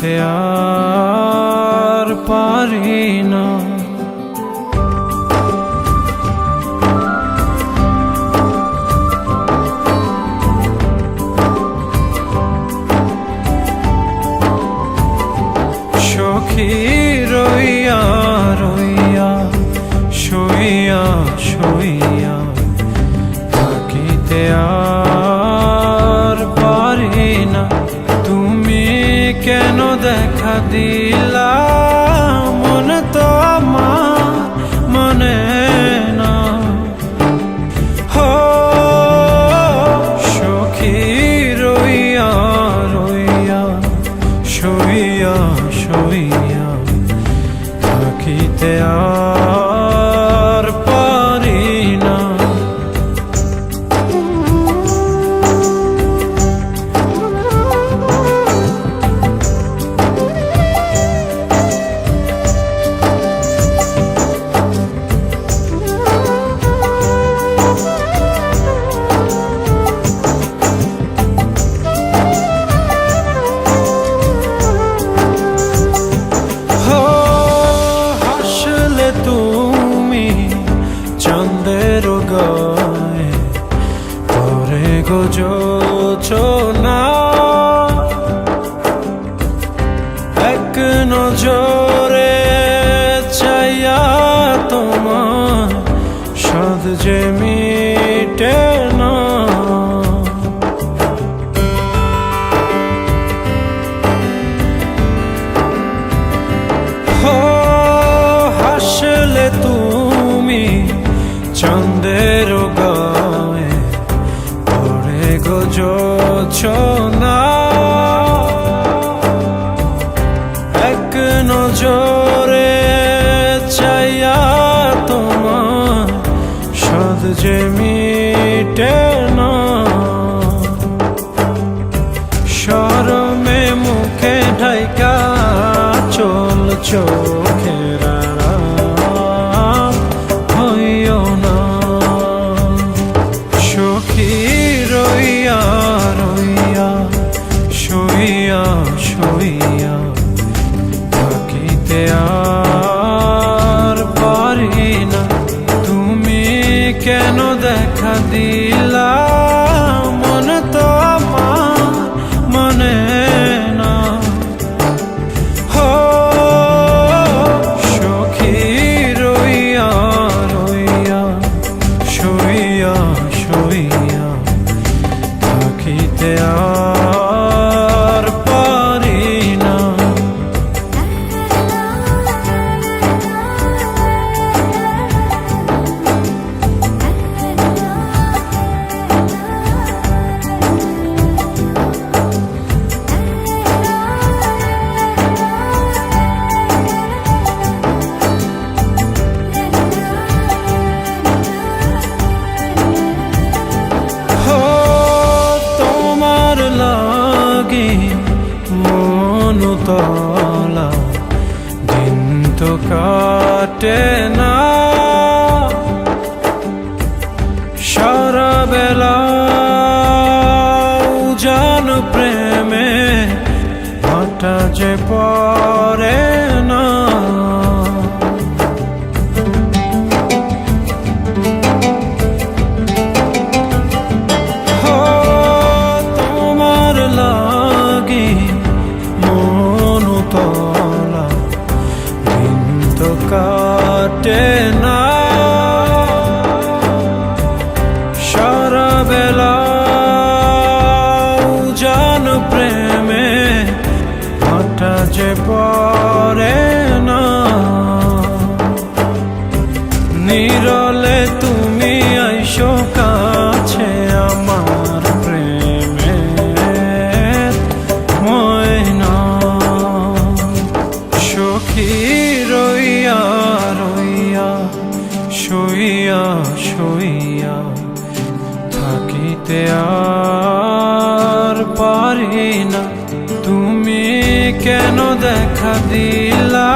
থাকিতে আর পারি না। সখী দেখা দিলা মন তো আমার মনে না। হো সখী রইয়া রইয়া শুইয়া শুইয়া। থাকিতে গায়ে। পরে গোজোচনা এক নজরে চাইয়া তোমার সদ যে পরে গোজোছনা এক নজরে চাইয়া তোমার সদ যে মিটে না। শরমে মুখে ঢাইকা চল শুইয়া থাকিতে আর পারি না। তুমি কেন দেখা দিলা? তলা দিন তো কাটে না। সারা বেলা জান প্রেমে হাঁটা যে পরে নিরলে তুমি আইসো কাছে আমার প্রেমে। ময়না, সখী রইয়া রইয়া শুইয়া শুইয়া থাকিতে আর পারি না। তুমি কেন দেখা দিলা?